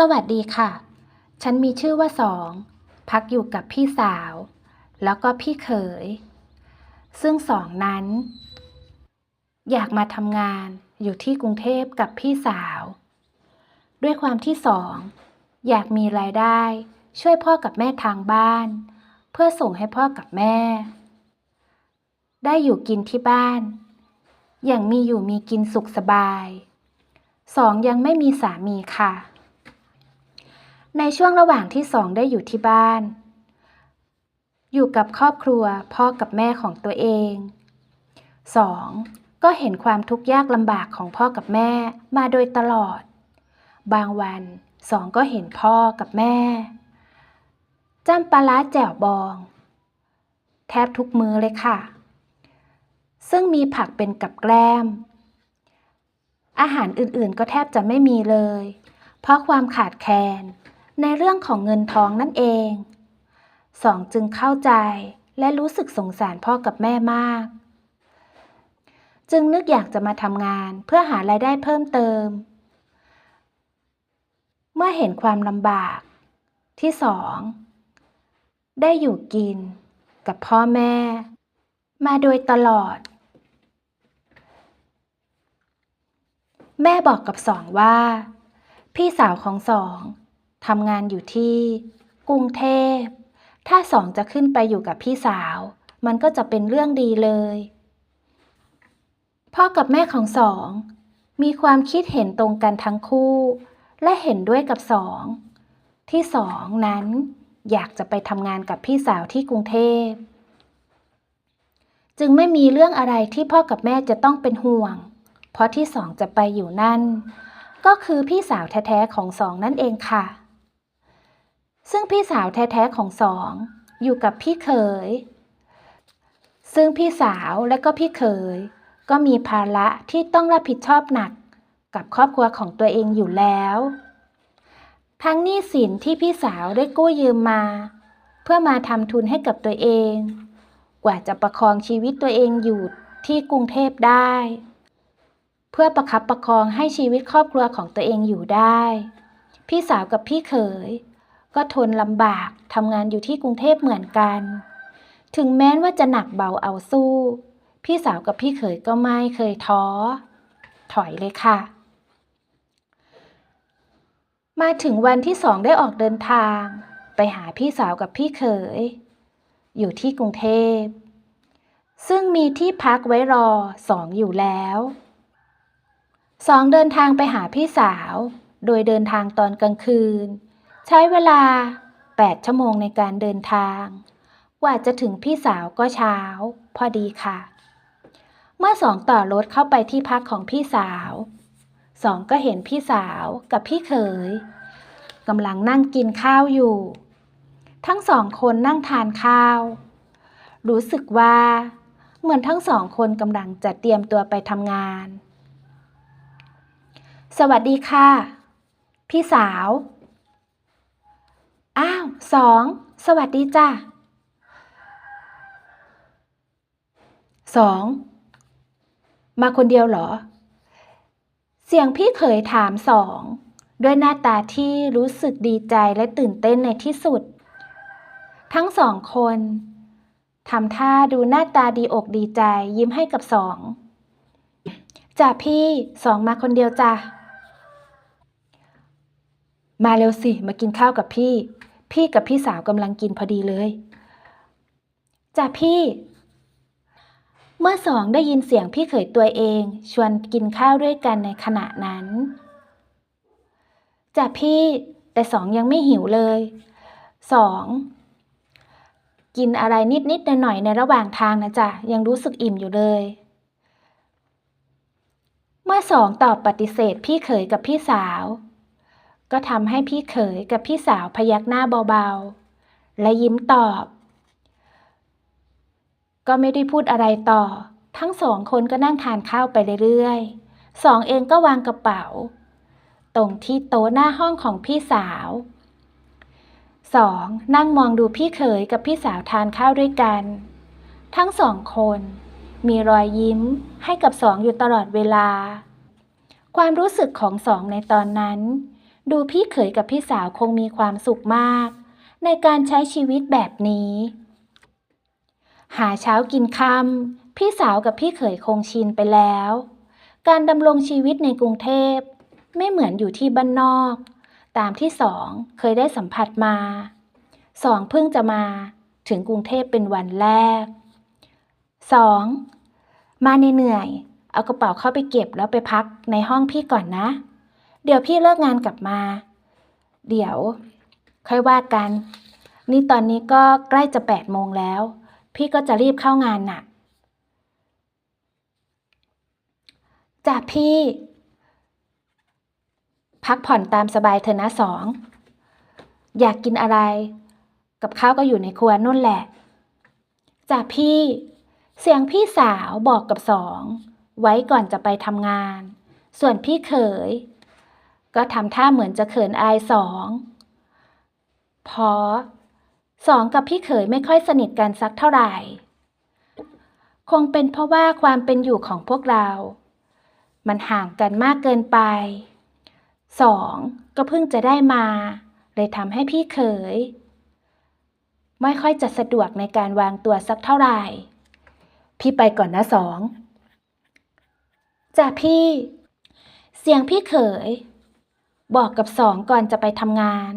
สวัสดีค่ะ ฉันมีชื่อว่าสอง พักอยู่กับพี่สาว แล้วก็พี่เขย ซึ่งสองนั้น อยากมาทำงานอยู่ที่กรุงเทพกับพี่สาว ด้วยความที่สอง อยากมีรายได้ ช่วยพ่อกับแม่ทางบ้าน เพื่อส่งให้พ่อกับแม่ ได้อยู่กินที่บ้าน อย่างมีอยู่มีกินสุขสบาย สองยังไม่มีสามีค่ะ ในช่วงระหว่างที่สองได้อยู่ที่บ้าน อยู่กับครอบครัวพ่อกับแม่ของตัวเองสองก็เห็นความทุกข์ยากลำบากของพ่อกับแม่มาโดยตลอด บางวันสองก็เห็นพ่อกับแม่จ้ำปลาร้าแจ่วบอง แทบทุกมือเลยค่ะ ซึ่งมีผักเป็นกับแกล้ม อาหารอื่นๆก็แทบจะไม่มีเลย เพราะความขาดแคลน ในเรื่องของเงินทองนั่นเองสองจึงเข้าใจและรู้สึกสงสารพ่อกับแม่มาก จึงนึกอยากจะมาทำงานเพื่อหารายได้เพิ่มเติม เมื่อเห็นความลำบาก ที่สองได้อยู่กินกับพ่อแม่ มาโดยตลอด แม่บอกกับสองว่า พี่สาวของสอง ทำงานอยู่ที่ กรุงเทพ ถ้าสองจะขึ้นไปอยู่กับพี่สาว มันก็จะเป็นเรื่องดีเลย พ่อกับแม่ของสอง มีความคิดเห็นตรงกันทั้งคู่ และเห็นด้วยกับสอง ที่สองนั้นอยากจะไปทำงานกับพี่สาวที่กรุงเทพ จึงไม่มีเรื่องอะไรที่พ่อกับแม่จะต้องเป็นห่วง เพราะที่สองจะไปอยู่นั่น ก็คือพี่สาวแท้ๆของสองนั่นเองค่ะ ซึ่งพี่สาวแท้ๆของสอง อยู่กับพี่เขย ซึ่งพี่สาวและก็พี่เขย ก็มีภาระที่ต้องรับผิดชอบหนักกับครอบครัวของตัวเองอยู่แล้ว ทั้งหนี้สินที่พี่สาวได้กู้ยืมมา เพื่อมาทำทุนให้กับตัวเอง กว่าจะประคองชีวิตตัวเองอยู่ที่กรุงเทพได้ เพื่อประคับประคองให้ชีวิตครอบครัวของตัวเองอยู่ได้ พี่สาวกับพี่เขย ก็ทนลำบากทำงานอยู่ที่กรุงเทพเหมือนกัน ถึงแม้ว่าจะหนักเบาเอาสู้ พี่สาวกับพี่เขยก็ไม่เคยท้อ ถอยเลยค่ะ มาถึงวันที่สองได้ออกเดินทาง ไปหาพี่สาวกับพี่เขย อยู่ที่กรุงเทพ ซึ่งมีที่พักไว้รอสองอยู่แล้วสองเดินทางไปหาพี่สาว โดยเดินทางตอนกลางคืน ใช้เวลา 8 ชั่วโมงในการเดินทาง กว่าจะถึงพี่สาวก็เช้า พอดีค่ะ เมื่อสองต่อรถเข้าไปที่พักของพี่สาว สองก็เห็นพี่สาวกับพี่เขยกำลังนั่งกินข้าวอยู่ ทั้งสองคนนั่งทานข้าว รู้สึกว่า เหมือนทั้งสองคนกำลังจะเตรียมตัวไปทำงาน สวัสดีค่ะ พี่สาว อ้าวสองสวัสดีจ้ะสองมาคนเดียวเหรอ เสียงพี่เขยถามสองด้วยหน้าตาที่รู้สึกดีใจและตื่นเต้นในที่สุด ทั้งสองคนทำท่าดูหน้าตาดีอกดีใจยิ้มให้กับสองจ้ะพี่สองมาคนเดียวจ้ะ มาเร็วสิ มากินข้าวกับพี่ พี่กับพี่สาวกำลังกินพอดีเลยจ้ะพี่ เมื่อสองได้ยินเสียงพี่เขยตัวเอง ชวนกินข้าวด้วยกันในขณะนั้นจ้ะพี่ แต่สองยังไม่หิวเลยสองกินอะไรนิดๆหน่อยๆในระหว่างทางนะจ๊ะยังรู้สึกอิ่มอยู่เลยเมื่อสองตอบปฏิเสธพี่เขยกับพี่สาว ก็ทำให้พี่เขยกับพี่สาวพยักหน้าเบาๆ และยิ้มตอบ ก็ไม่ได้พูดอะไรต่อ ทั้งสองคนก็นั่งทานข้าวไปเรื่อยๆ สองเองก็วางกระเป๋า ตรงที่โต๊ะหน้าห้องของพี่สาว สองนั่งมองดูพี่เขยกับพี่สาวทานข้าวด้วยกัน ทั้งสองคน มีรอยยิ้มให้กับสองอยู่ตลอดเวลา ความรู้สึกของสองในตอนนั้น ดูพี่เขยกับพี่สาวคงมีความสุขมาก ในการใช้ชีวิตแบบนี้ หาเช้ากินค่ำพี่สาวกับพี่เขยคงชินไปแล้ว การดำรงชีวิตในกรุงเทพ ไม่เหมือนอยู่ที่บ้านนอก ตามที่สองเคยได้สัมผัสมา สองเพิ่งจะมาถึงกรุงเทพเป็นวันแรกสองมาเหนื่อยๆเอากระเป๋าเข้าไปเก็บแล้วไปพักในห้องพี่ก่อนนะ เดี๋ยวพี่เลิกงานกลับมา เดี๋ยวค่อยว่ากัน นี่ตอนนี้ก็ใกล้จะแปดโมงแล้ว พี่ก็จะรีบเข้างานน่ะจ้ะพี่ พักผ่อนตามสบายเถอะนะสอง อยากกินอะไร กับข้าวก็อยู่ในครัวนู่นแหละจ้ะพี่ เสียงพี่สาวบอกกับสอง ไว้ก่อนจะไปทำงาน ส่วนพี่เขย ก็ทำท่าเหมือนจะเขินอายสองเพราะสองกับพี่เขยไม่ค่อยสนิทกันสักเท่าไหร่ คงเป็นเพราะว่าความเป็นอยู่ของพวกเรา มันห่างกันมากเกินไปสองก็เพิ่งจะได้มา เลยทำให้พี่เขย ไม่ค่อยจะสะดวกในการวางตัวสักเท่าไหร่ พี่ไปก่อนนะสองจ้ะพี่ เสียงพี่เขย บอกกับสองก่อนจะไปทำงาน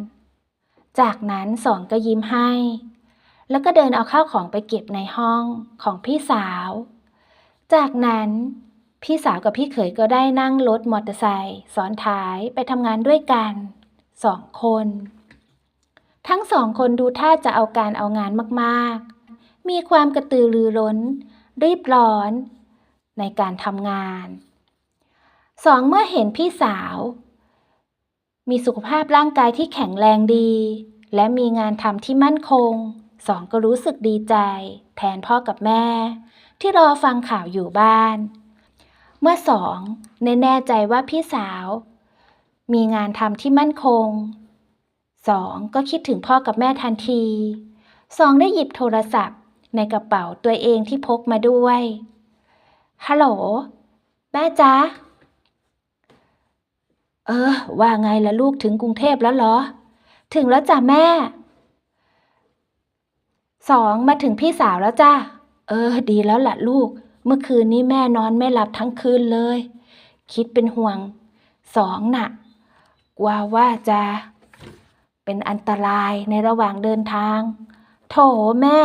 จากนั้นสองก็ยิ้มให้ แล้วก็เดินเอาข้าวของไปเก็บในห้องของพี่สาว จากนั้นพี่สาวกับพี่เขยก็ได้นั่งรถมอเตอร์ไซค์ซ้อนท้ายไปทำงานด้วยกันสองคน ทั้งสองคนดูท่าจะเอาการเอางานมากๆ มีความกระตือรือร้นรีบร้อนในการทำงานสองเมื่อเห็นพี่สาว มีสุขภาพร่างกายที่แข็งแรงดี และมีงานทำที่มั่นคง สองก็รู้สึกดีใจ แทนพ่อกับแม่ ที่รอฟังข่าวอยู่บ้าน เมื่อสองแน่ใจว่าพี่สาว มีงานทำที่มั่นคงสองก็คิดถึงพ่อกับแม่ทันทีสองได้หยิบโทรศัพท์ ในกระเป๋าตัวเองที่พกมาด้วยฮัลโหลแม่จ๊ะ เออ ว่าไงล่ะลูกถึงกรุงเทพแล้วเหรอ ถึงแล้วจ้ะแม่สองมาถึงพี่สาวแล้วจ้ะเออ ดีแล้วล่ะลูก เมื่อคืนนี้แม่นอนไม่หลับทั้งคืนเลย คิดเป็นห่วงสองน่ะกลัวว่าจะเป็นอันตรายในระหว่างเดินทาง โถแม่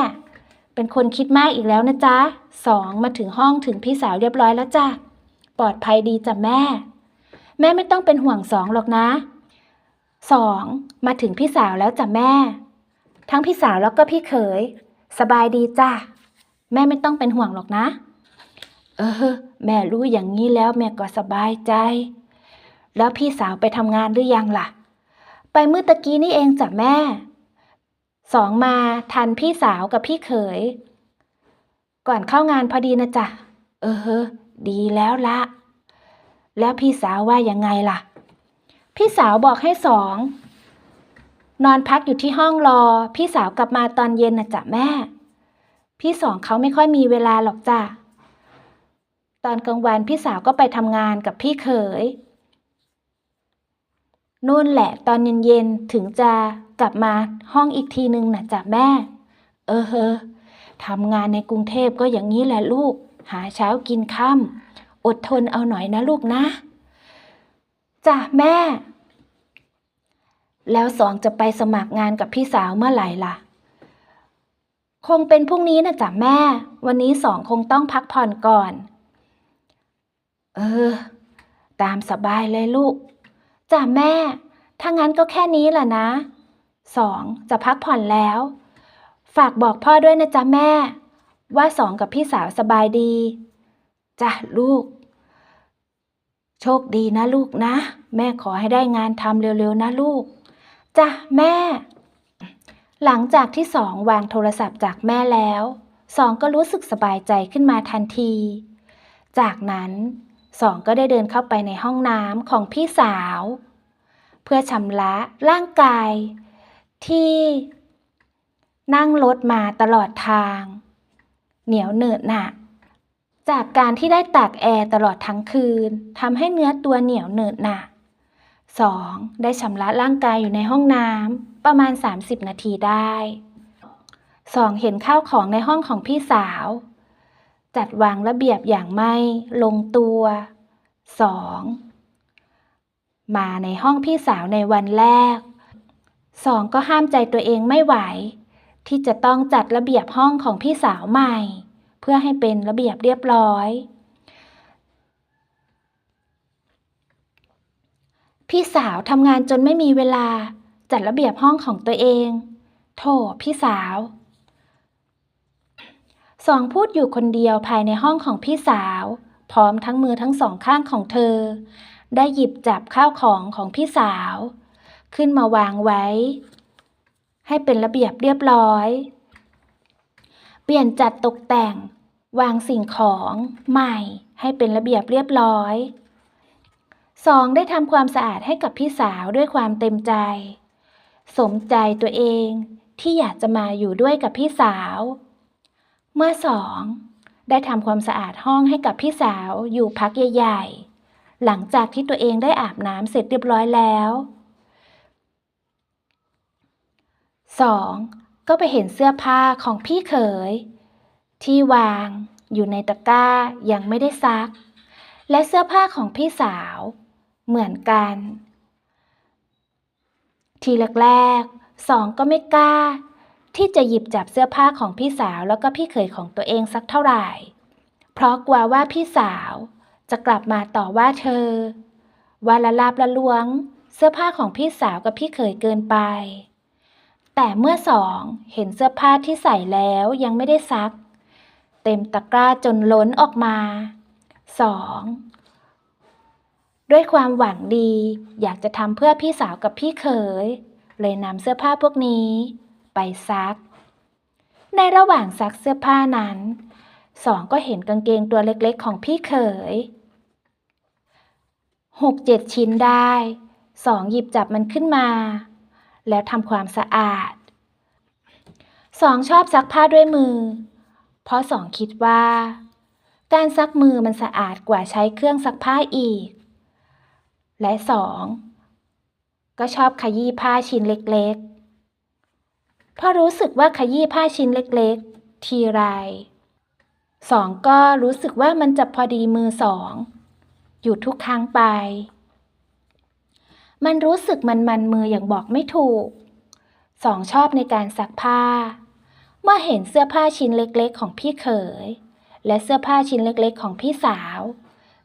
เป็นคนคิดมากอีกแล้วนะจ๊ะสองมาถึงห้องถึงพี่สาวเรียบร้อยแล้วจ้ะปลอดภัยดีจ้ะแม่ แม่ไม่ต้องเป็นห่วงสองหรอกนะสองมาถึงพี่สาวแล้วจ้ะแม่ ทั้งพี่สาวแล้วก็พี่เขย สบายดีจ้ะแม่ไม่ต้องเป็นห่วงหรอกนะ เออ แม่รู้อย่างนี้แล้วแม่ก็สบายใจ แล้วพี่สาวไปทำงานหรือยังล่ะ ไปเมื่อตะกี้นี่เองจ้ะแม่สองมาทันพี่สาวกับพี่เขย ก่อนเข้างานพอดีนะจ๊ะ เออ ดีแล้วละ แล้วพี่สาวว่ายังไงล่ะ พี่สาวบอกให้สอง นอนพักอยู่ที่ห้องรอ พี่สาวกลับมาตอนเย็นนะจ๊ะแม่ พี่สองเขาไม่ค่อยมีเวลาหรอกจ้ะ ตอนกลางวันพี่สาวก็ไปทำงานกับพี่เขยนู่นแหละตอนเย็นๆถึงจะกลับมาห้องอีกทีนึงนะจ๊ะแม่ เออเฮอทำงานในกรุงเทพก็อย่างนี้แหละลูก หาเช้ากินค่ำ อดทนเอาหน่อยนะลูกนะจ้ะแม่ แล้วสองจะไปสมัครงานกับพี่สาวเมื่อไหร่ล่ะ คงเป็นพรุ่งนี้นะจ๊ะแม่ วันนี้สองคงต้องพักผ่อนก่อน เออ ตามสบายเลยลูกจ้ะแม่ ถ้างั้นก็แค่นี้แหละนะสองจะพักผ่อนแล้ว ฝากบอกพ่อด้วยนะจ๊ะแม่ ว่าสองกับพี่สาวสบายดี จ้ะลูก โชคดีนะลูกนะ แม่ขอให้ได้งานทำเร็วๆนะลูกจ้ะแม่ หลังจากที่สองวางโทรศัพท์จากแม่แล้วสองก็รู้สึกสบายใจขึ้นมาทันที จากนั้นสองก็ได้เดินเข้าไปในห้องน้ำของพี่สาว เพื่อชำระร่างกาย ที่ นั่งรถมาตลอดทาง เหนียวเหนอะหนะ จากการที่ได้ตากแอร์ตลอดทั้งคืนทำให้เนื้อตัวเหนียวเหนอะหนะสองได้ชำระร่างกายอยู่ในห้องน้ำประมาณ 30 นาทีได้สองเห็นข้าวของในห้องของพี่สาว จัดวางระเบียบอย่างไม่ลงตัวสองมาในห้องพี่สาวในวันแรกสองก็ห้ามใจตัวเองไม่ไหว ที่จะต้องจัดระเบียบห้องของพี่สาวใหม่ เพื่อให้เป็นระเบียบเรียบร้อย พี่สาวทำงานจนไม่มีเวลาจัดระเบียบห้องของตัวเอง โถพี่สาว สองพูดอยู่คนเดียวภายในห้องของพี่สาว พร้อมทั้งมือทั้งสองข้างของเธอ ได้หยิบจับข้าวของของพี่สาว ขึ้นมาวางไว้ ให้เป็นระเบียบเรียบร้อย เปลี่ยนจัดตกแต่ง วางสิ่งของใหม่ให้เป็นระเบียบเรียบร้อยสองได้ทำความสะอาดให้กับพี่สาวด้วยความเต็มใจ สมใจตัวเองที่อยากจะมาอยู่ด้วยกับพี่สาว เมื่อสองได้ทำความสะอาดห้องให้กับพี่สาวอยู่พักใหญ่ๆ หลังจากที่ตัวเองได้อาบน้ำเสร็จเรียบร้อยแล้วสองก็ไปเห็นเสื้อผ้าของพี่เขย ที่วางอยู่ในตะกร้ายังไม่ได้ซัก และเสื้อผ้าของพี่สาว เหมือนกัน ทีแรกๆสองก็ไม่กล้า ที่จะหยิบจับเสื้อผ้าของพี่สาวแล้วก็พี่เขยของตัวเองสักเท่าไหร่ เพราะกลัวว่าพี่สาวจะกลับมาต่อว่าเธอ ว่าละลาบละลวง เสื้อผ้าของพี่สาวกับพี่เขยเกินไป แต่เมื่อสองเห็นเสื้อผ้าที่ใส่แล้วยังไม่ได้ซัก เต็มตะกร้าจนล้นออกมาสองด้วยความหวังดี อยากจะทำเพื่อพี่สาวกับพี่เขย เลยนำเสื้อผ้าพวกนี้ ไปซัก ในระหว่างซักเสื้อผ้านั้นสองก็เห็นกางเกงตัวเล็กๆ ของพี่เขยหกเจ็ดชิ้นได้สองหยิบจับมันขึ้นมา แล้วทำความสะอาดสองชอบซักผ้าด้วยมือ เพราะสองคิดว่า การซักมือมันสะอาดกว่าใช้เครื่องซักผ้าอีก และสองก็ชอบขยี้ผ้าชิ้นเล็กๆ เพราะรู้สึกว่าขยี้ผ้าชิ้นเล็กๆ ทีไรสองก็รู้สึกว่ามันจะพอดีมือสองอยู่ทุกครั้งไป มันรู้สึกมันมันมืออย่างบอกไม่ถูก สองชอบในการซักผ้า เมื่อเห็นเสื้อผ้าชิ้นเล็กๆ ของพี่เขย และเสื้อผ้าชิ้นเล็กๆ ของพี่สาว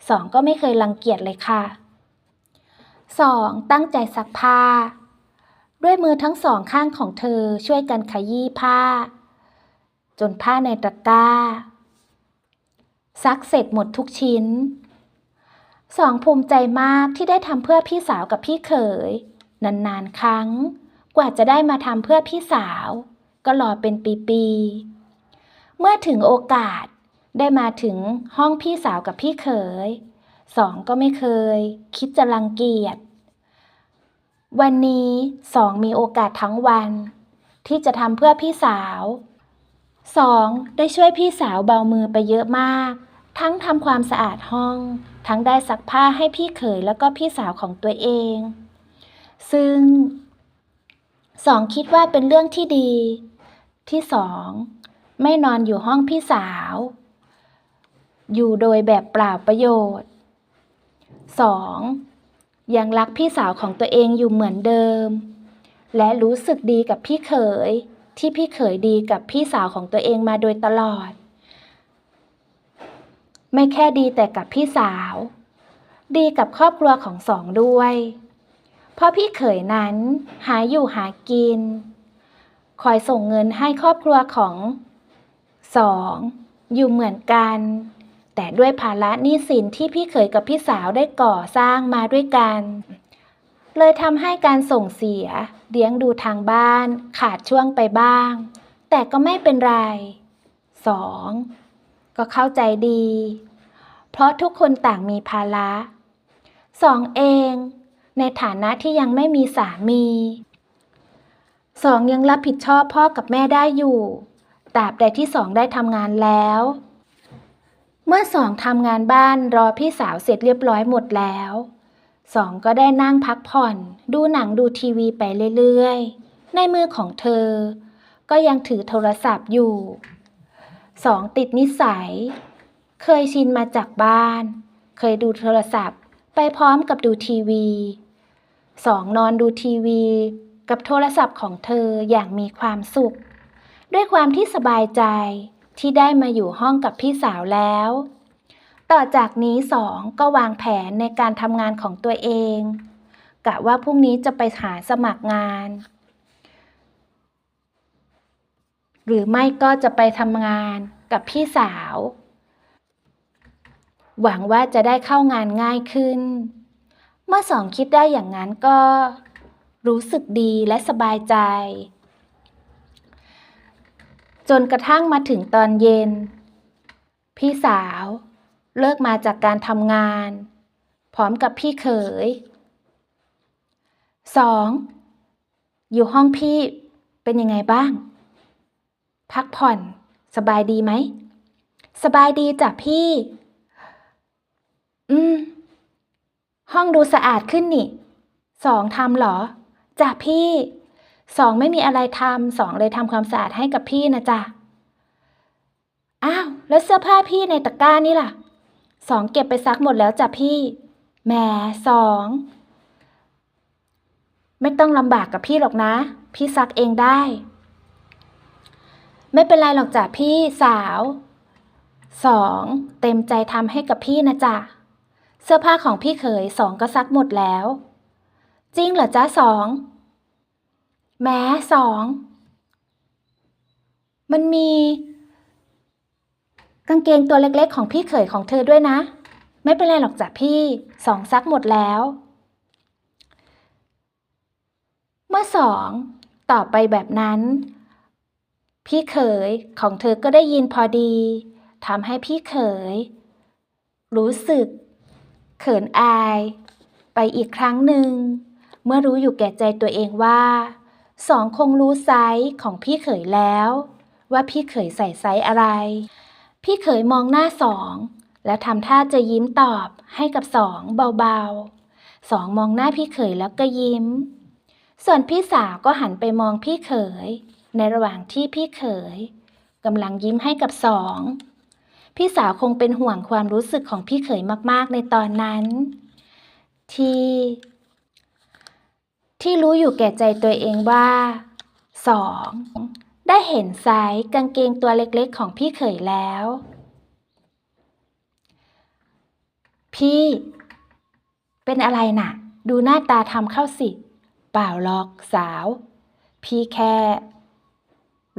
สองก็ไม่เคยรังเกียจเลยค่ะสองตั้งใจซักผ้า ด้วยมือทั้งสองข้างของเธอช่วยกันขยี้ผ้า จนผ้าในตะกร้า ซักเสร็จหมดทุกชิ้นสองภูมิใจมากที่ได้ทำเพื่อพี่สาวกับพี่เขย นานๆครั้ง กว่าจะได้มาทำเพื่อพี่สาว ก็รอเป็นปีๆ เมื่อถึงโอกาสได้มาถึงห้องพี่สาวกับพี่เขยสองก็ไม่เคย คิดจะรังเกียจ วันนี้สองมีโอกาสทั้งวัน ที่จะทำเพื่อพี่สาวสองได้ช่วยพี่สาวเบามือไปเยอะมาก ทั้งทำความสะอาดห้อง ทั้งได้ซักผ้าให้พี่เขยแล้วก็พี่สาวของตัวเอง ซึ่ง สองคิดว่าเป็นเรื่องที่ดี ที่สองไม่นอนอยู่ห้องพี่สาว อยู่โดยแบบเปล่าประโยชน์สองยังรักพี่สาวของตัวเองอยู่เหมือนเดิม และรู้สึกดีกับพี่เขย ที่พี่เขยดีกับพี่สาวของตัวเองมาโดยตลอด ไม่แค่ดีแต่กับพี่สาว ดีกับครอบครัวของสองด้วย เพราะพี่เขยนั้นหาอยู่หากิน คอยส่งเงินให้ครอบครัวของสองอยู่เหมือนกัน แต่ด้วยภาระหนี้สินที่พี่เขยกับพี่สาวได้ก่อสร้างมาด้วยกัน เลยทำให้การส่งเสียเลี้ยงดูทางบ้านขาดช่วงไปบ้าง แต่ก็ไม่เป็นไรสองก็เข้าใจดี เพราะทุกคนต่างมีภาระสองเอง ในฐานะที่ยังไม่มีสามีสองยังรับผิดชอบพ่อกับแม่ได้อยู่ตราบใดที่สองได้ทำงานแล้ว เมื่อสองทำงานบ้านรอพี่สาวเสร็จเรียบร้อยหมดแล้วสองก็ได้นั่งพักผ่อน ดูหนังดูทีวีไปเรื่อยๆ ในมือของเธอ ก็ยังถือโทรศัพท์อยู่สองติดนิสัย เคยชินมาจากบ้าน เคยดูโทรศัพท์ไปพร้อมกับดูทีวี สองนอนดูทีวี กับโทรศัพท์ของเธออย่างมีความสุข ด้วยความที่สบายใจที่ได้มาอยู่ห้องกับพี่สาวแล้ว ต่อจากนี้สองก็วางแผนในการทำงานของตัวเอง กะว่าพรุ่งนี้จะไปหาสมัครงาน หรือไม่ก็จะไปทำงานกับพี่สาว หวังว่าจะได้เข้างานง่ายขึ้น เมื่อสองคิดได้อย่างนั้นก็ รู้สึกดีและสบายใจ จนกระทั่งมาถึงตอนเย็น พี่สาว เลิกมาจากการทำงาน พร้อมกับพี่เขยสองอยู่ห้องพี่เป็นยังไงบ้าง พักผ่อน สบายดีไหม สบายดีจ้ะพี่ อืม ห้องดูสะอาดขึ้นนี่ สองทำหรอจ้ะพี่ สองไม่มีอะไรทำสองเลยทำความสะอาดให้กับพี่นะจ๊ะ อ้าว แล้วเสื้อผ้าพี่ในตะกร้านี่ล่ะ สองเก็บไปซักหมดแล้วจ้ะพี่ แหมสอง ไม่ต้องลำบากกับพี่หรอกนะ พี่ซักเองได้ ไม่เป็นไรหรอกจ้ะพี่สาว สอง เต็มใจทำให้กับพี่นะจ๊ะ สื้อผ้าของพี่เขยสองก็ซักหมดแล้ว จริงเหรอจ๊ะสอง แม้สอง มันมี กางเกงตัวเล็กๆ ของพี่เขยของเธอด้วยนะ ไม่เป็นไรหรอกจ้ะพี่สองซักหมดแล้ว เมื่อสองตอบไปแบบนั้น พี่เขยของเธอก็ได้ยินพอดีทำให้พี่เขย รู้สึก เขินอาย ไปอีกครั้งหนึ่ง เมื่อรู้อยู่แก่ใจตัวเองว่าสองคงรู้ไซส์ของพี่เขยแล้ว ว่าพี่เขยใส่ไซส์อะไร พี่เขยมองหน้าสองแล้วทำท่าจะยิ้มตอบให้กับสองเบาๆ สองมองหน้าพี่เขยแล้วก็ยิ้ม ส่วนพี่สาวก็หันไปมองพี่เขย ในระหว่างที่พี่เขยกำลังยิ้มให้กับสอง พี่สาวคงเป็นห่วงความรู้สึกของพี่เขยมาก ๆ ในตอนนั้น ที่ ที่รู้อยู่แก่ใจตัวเองว่าสองได้เห็นไซส์กางเกงตัวเล็กๆ ของพี่เขยแล้ว พี่ เป็นอะไรน่ะ ดูหน้าตาทำเข้าสิ เปล่าหรอกสาว พี่แค่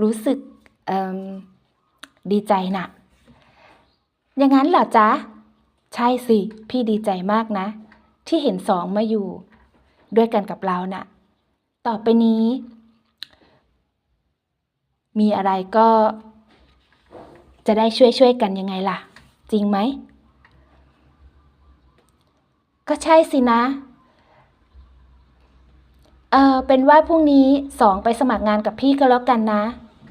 รู้สึกดีใจน่ะ อย่างนั้นเหรอจ๊ะ ใช่สิ พี่ดีใจมากนะ ที่เห็นสองมาอยู่ ด้วยกันกับเราน่ะ ต่อไปนี้ มีอะไรก็ จะได้ช่วยช่วยกันยังไงล่ะ จริงไหม ก็ใช่สินะ เออเป็นว่าพรุ่งนี้สองไปสมัครงานกับพี่ก็แล้วกันนะ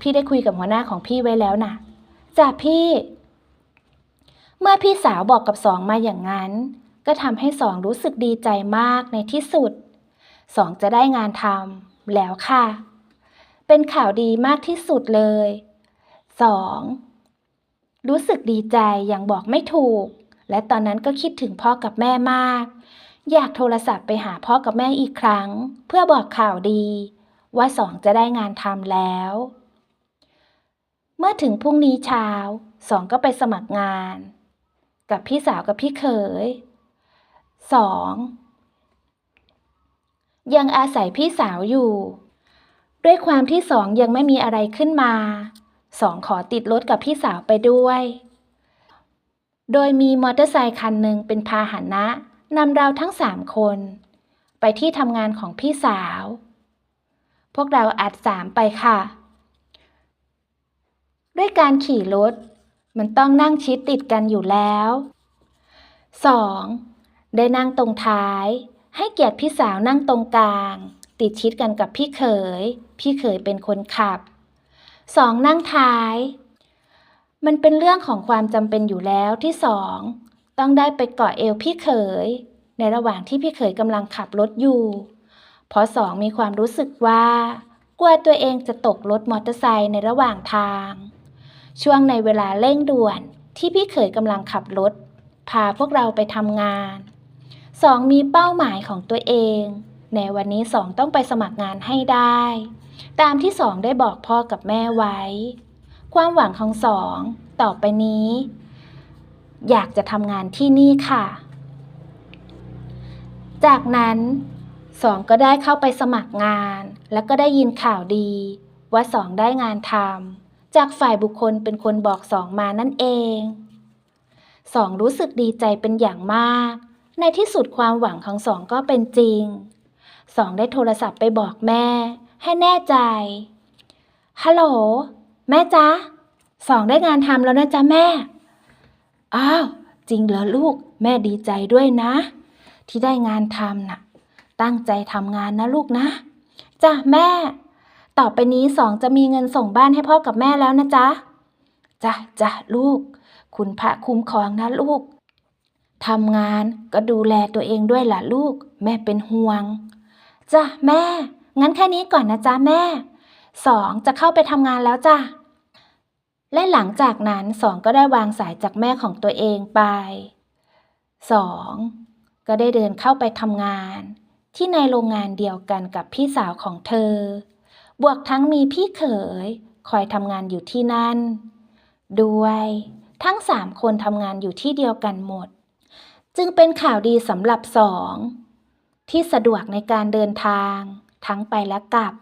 พี่ได้คุยกับหัวหน้าของพี่ไว้แล้วนะจ้ะพี่ เมื่อพี่สาวบอกกับสองมาอย่างนั้น ก็ทำให้สองรู้สึกดีใจมากในที่สุด สองจะได้งานทำแล้วค่ะ เป็นข่าวดีมากที่สุดเลยสองรู้สึกดีใจอย่างบอกไม่ถูก และตอนนั้นก็คิดถึงพ่อกับแม่มาก อยากโทรศัพท์ไปหาพ่อกับแม่อีกครั้ง เพื่อบอกข่าวดี ว่าสองจะได้งานทำแล้ว เมื่อถึงพรุ่งนี้เช้าสองก็ไปสมัครงาน กับพี่สาวกับพี่เขยสองยังอาศัยพี่สาวอยู่ ด้วยความที่สองยังไม่มีอะไรขึ้นมาสองขอติดรถกับพี่สาวไปด้วย โดยมีมอเตอร์ไซค์คันหนึ่งเป็นพาหนะนำเราทั้งสามคน ไปที่ทำงานของพี่สาว พวกเราอัดสามไปค่ะ ด้วยการขี่รถ มันต้องนั่งชิดติดกันอยู่แล้ว 2. ได้นั่งตรงท้าย ให้เกียรติพี่สาวนั่งตรงกลาง ติดชิดกันกับพี่เขย พี่เขยเป็นคนขับ 2. นั่งท้าย มันเป็นเรื่องของความจำเป็นอยู่แล้วที่สองต้องได้ไปเกาะเอวพี่เขย ในระหว่างที่พี่เขยกำลังขับรถอยู่ เพราะสองมีความรู้สึกว่า กลัวตัวเองจะตกรถมอเตอร์ไซค์ในระหว่างทาง ช่วงในเวลาเร่งด่วนที่พี่เขยกำลังขับรถ พาพวกเราไปทำงานสองมีเป้าหมายของตัวเอง ในวันนี้สองต้องไปสมัครงานให้ได้ ตามที่สองได้บอกพ่อกับแม่ไว้ ความหวังของสองต่อไปนี้ อยากจะทำงานที่นี่ค่ะ จากนั้นสองก็ได้เข้าไปสมัครงาน แล้วก็ได้ยินข่าวดี ว่าสองได้งานทำ จากฝ่ายบุคคลเป็นคนบอกสองมานั่นเองสองรู้สึกดีใจเป็นอย่างมาก ในที่สุดความหวังของสองก็เป็นจริงสองได้โทรศัพท์ไปบอกแม่ ให้แน่ใจ ฮัลโหล แม่จ๊ะสองได้งานทำแล้วนะจ๊ะแม่ อ้าว จริงเหรอลูก แม่ดีใจด้วยนะ ที่ได้งานทำน่ะ ตั้งใจทำงานนะลูกนะ จ้ะแม่ ต่อไปนี้สองจะมีเงินส่งบ้านให้พ่อกับแม่แล้วนะจ๊ะจ้ะจ้ะลูก คุณพระคุ้มครองนะลูกทำงานก็ดูแลตัวเองด้วยล่ะลูก แม่เป็นห่วงจ้ะแม่ งั้นแค่นี้ก่อนนะจ๊ะแม่สองจะเข้าไปทำงานแล้วจ้ะและหลังจากนั้นสองก็ได้วางสายจากแม่ของตัวเองไปสองก็ได้เดินเข้าไปทำงาน ที่ในโรงงานเดียวกันกับพี่สาวของเธอ บวกทั้งมีพี่เขย คอยทำงานอยู่ที่นั่น ด้วย ทั้งสามคนทำงานอยู่ที่เดียวกันหมด จึงเป็นข่าวดีสำหรับสอง ที่สะดวกในการเดินทางทั้งไปและกลับ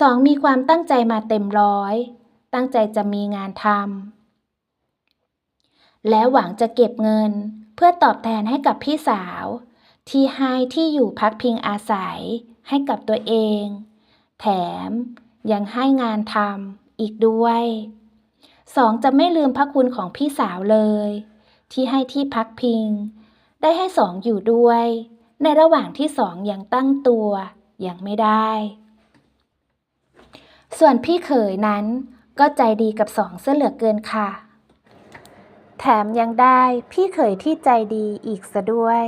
สองมีความตั้งใจมาเต็มร้อย ตั้งใจจะมีงานทำ และหวังจะเก็บเงินเพื่อตอบแทนให้กับพี่สาว ที่ให้ที่อยู่พักพิงอาศัย ให้กับตัวเอง แถมยังให้งานทำอีกด้วยสองจะไม่ลืมพระคุณของพี่สาวเลย ที่ให้ที่พักพิง ได้ให้สองอยู่ด้วย ในระหว่างที่สองยังตั้งตัวยังไม่ได้ ส่วนพี่เขยนั้นก็ใจดีกับสองเสื้อเหลือเกินค่ะ แถมยังได้พี่เขยที่ใจดีอีกซะด้วย